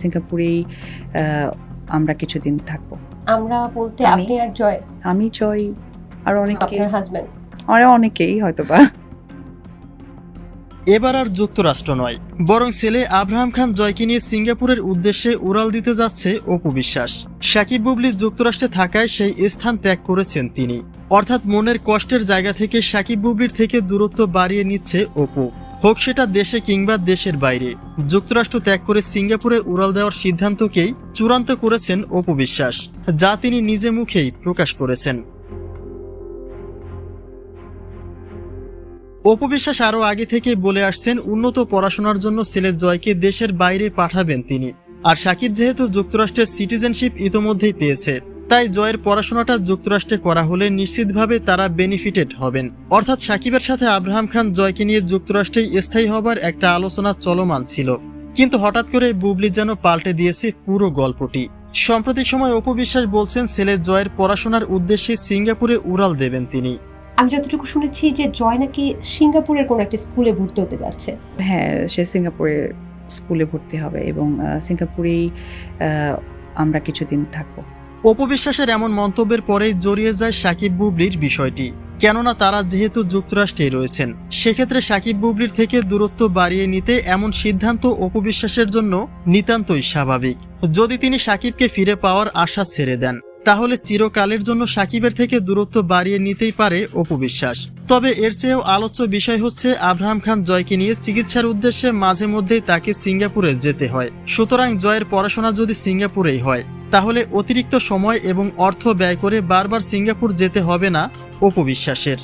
সিঙ্গাপুরেই আমরা কিছুদিন থাকব। আমরা বলতে আপনি আর জয়। আমি জয় আর অনেকে। আপনার হাজবেন্ড আর অনেকেই হয়তো বা এবার আর যুক্তরাষ্ট্র নয় বরং ছেলে আব্রাহাম খান জয়কে নিয়ে সিঙ্গাপুরের উদ্দেশ্যে উড়াল দিতে যাচ্ছে অপু বিশ্বাস। সাকিব বুবলি যুক্তরাষ্ট্রে থাকায় সেই স্থান ত্যাগ করেছেন তিনি। অর্থাৎ মনের কষ্টের জায়গা থেকে সাকিব বুবলির থেকে দূরত্ব বাড়িয়ে নিচ্ছে অপু। হোক সেটা দেশে কিংবা দেশের বাইরে। যুক্তরাষ্ট্র ত্যাগ করে সিঙ্গাপুরে উড়াল দেওয়ার সিদ্ধান্তকেই চূড়ান্ত করেছেন অপু বিশ্বাস, যা তিনি নিজে মুখেই প্রকাশ করেছেন। অপবিশ্বাস আরও আগে থেকে বলে আসছেন, উন্নত পড়াশোনার জন্য ছেলে জয়কে দেশের বাইরে পাঠাবেন তিনি। আর সাকিব যেহেতু যুক্তরাষ্ট্রের সিটিজেনশিপ ইতোমধ্যেই পেয়েছে তাই জয়ের পড়াশোনাটা যুক্তরাষ্ট্রে করা হলে নিশ্চিতভাবে তারা বেনিফিটেড হবেন। অর্থাৎ সাকিবের সাথে আব্রাহাম খান জয়কে নিয়ে যুক্তরাষ্ট্রেই স্থায়ী হবার একটা আলোচনা চলমান ছিল। কিন্তু হঠাৎ করে বুবলি যেন পাল্টে দিয়েছে পুরো গল্পটি। সম্প্রতি সময় অপবিশ্বাস বলছেন ছেলে জয়ের পড়াশোনার উদ্দেশ্যে সিঙ্গাপুরে উড়াল দেবেন তিনি। আমি যতটুকু শুনেছি যে জয় নাকি সিঙ্গাপুরের কোন একটা স্কুলে ভর্তি হতে যাচ্ছে। হ্যাঁ সে সিঙ্গাপুরে স্কুলে ভর্তি হবে এবং সিঙ্গাপুরেই আমরা কিছুদিন থাকব। অপবিশ্বাসের এমন মন্তব্যের পরে জড়িয়ে যায় সাকিব বুবলির বিষয়টি। কেননা তারা যেহেতু যুক্তরাষ্ট্রে রয়েছেন, সেক্ষেত্রে সাকিব বুবলির থেকে দূরত্ব বাড়িয়ে নিতে এমন সিদ্ধান্ত অপবিশ্বাসের জন্য নিতান্তই স্বাভাবিক। যদি তিনি সাকিবকে ফিরে পাওয়ার আশা ছেড়ে দেন। তাহলে চিরকালের জন্য সাকিবের থেকে দূরত্ব বাড়িয়ে নিতেই পারে অপবিশ্বাস তবে এর চেয়েও আলোচ্য বিষয় হচ্ছে আব্রাহাম খান জয়কে নিয়ে চিকিৎসার উদ্দেশ্যে মাঝে মধ্যেই তাকে সিঙ্গাপুরে যেতে হয়। সুতরাং জয়ের পড়াশোনা যদি সিঙ্গাপুরেই হয়, তাহলে অতিরিক্ত সময় এবং অর্থ ব্যয় করে বারবার সিঙ্গাপুর যেতে হবে না অপবিশ্বাসের